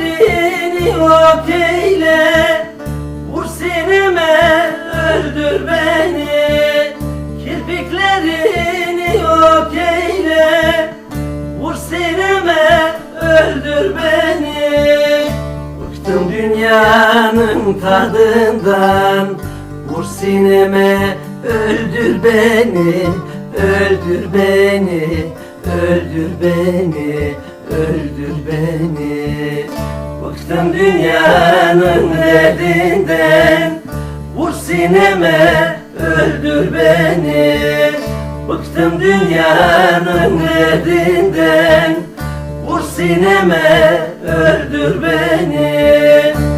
Emrini vakt eyle. Vur sineme öldür beni. Kirpiklerini vakt eyle. Vur sineme öldür beni. Bıktım dünyanın tadından. Vur sineme öldür beni. öldür beni. Öldür beni, öldür beni, öldür beni. Bıktım dünyanın derdinden Vur sineme öldür beni. Bıktım dünyanın derdinden. Vur sineme öldür beni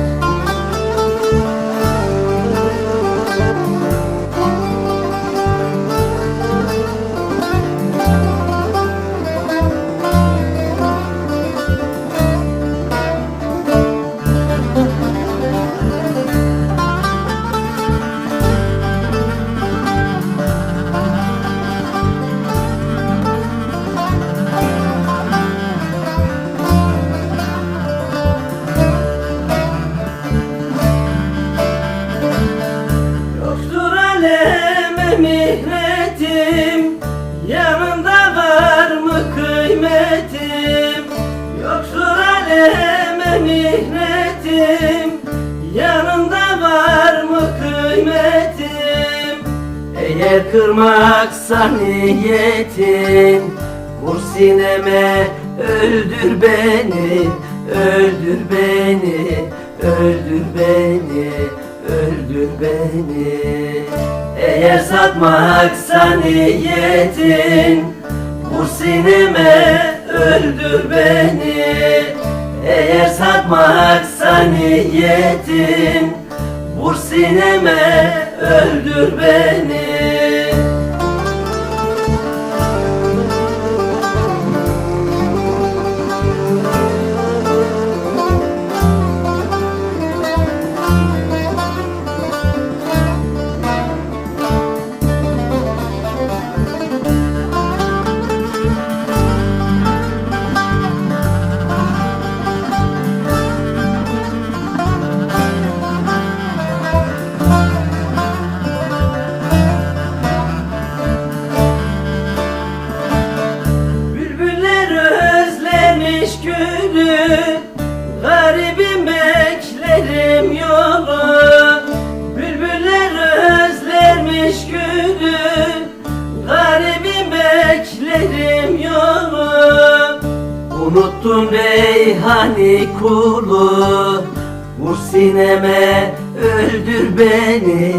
Yanında var mı kıymetim? Yoktur aleme mihnetim. Yanında var mı kıymetim? Eğer kırmaksa niyetin Vur sineme öldür beni Öldür beni Öldür beni Öldür beni Eğer satmaksa niyetin Vur sineme öldür beni. Eğer satmaksa niyetin Vur sineme öldür beni Unuttum beyhani kulu. Vur sineme öldür beni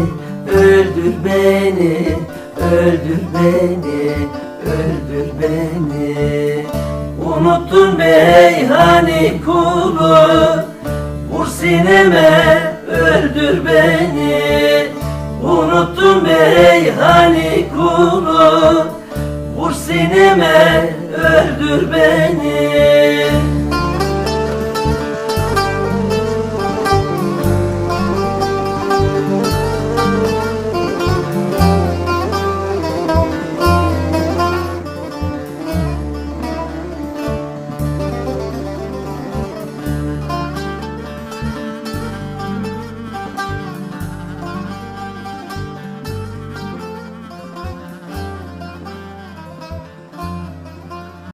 Öldür beni Öldür beni Öldür beni. Unuttun beyhani kulu. Vur sineme öldür beni. Unuttun beyhani kulu. Vur sineme öldür beni